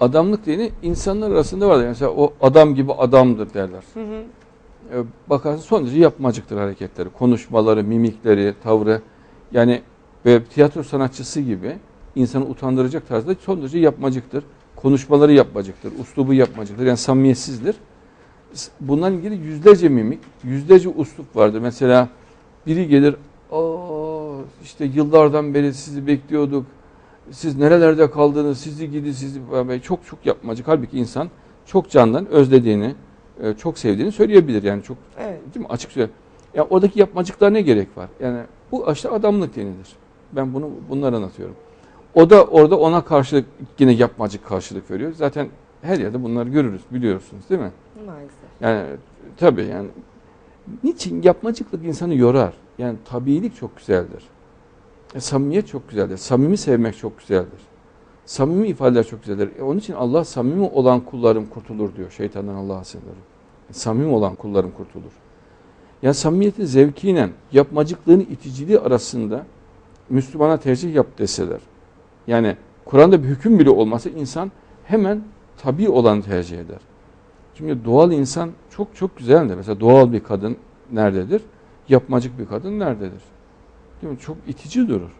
adamlık dini insanlar arasında vardır. Mesela o adam gibi adamdır derler. Hı hı. E, bakarsın son derece yapmacıktır hareketleri. Konuşmaları, mimikleri, tavrı. Yani böyle tiyatro sanatçısı gibi insanı utandıracak tarzda son derece yapmacıktır. Konuşmaları yapmacıktır. Uslubu yapmacıktır. Yani samimiyetsizdir. Bundan ilgili yüzlerce mimik, yüzlerce uslup vardır. Mesela biri gelir, Aa, işte yıllardan beri sizi bekliyorduk. Siz nerelerde kaldınız? Sizi gidi sizi çok çok yapmacık. Halbuki insan çok candan özlediğini, e, çok sevdiğini söyleyebilir. Yani çok Evet. değil mi? Açık söyle. Ya oradaki yapmacıklar ne gerek var? Yani bu işte adamlık denilir. Ben bunu bunları anlatıyorum. O da orada ona karşılık yine yapmacık karşılık veriyor. Zaten her yerde bunları görürüz, biliyorsunuz değil mi? Maalesef. Yani tabii yani niçin yapmacıklık insanı yorar? Yani tabiilik çok güzeldir. E, samimiyet çok güzeldir. Samimi sevmek çok güzeldir. Samimi ifadeler çok güzeldir. E, onun için Allah samimi olan kullarım kurtulur diyor. Şeytandan Allah'a sığınırım. E, samimi olan kullarım kurtulur. Yani samimiyetin zevkiyle yapmacıklığın iticiliği arasında Müslümana tercih yap deseler. Yani Kur'an'da bir hüküm bile olmasa insan hemen tabi olanı tercih eder. Şimdi doğal insan çok çok güzeldir. Mesela doğal bir kadın nerededir? Yapmacık bir kadın nerededir? Değil mi? Çok itici durur.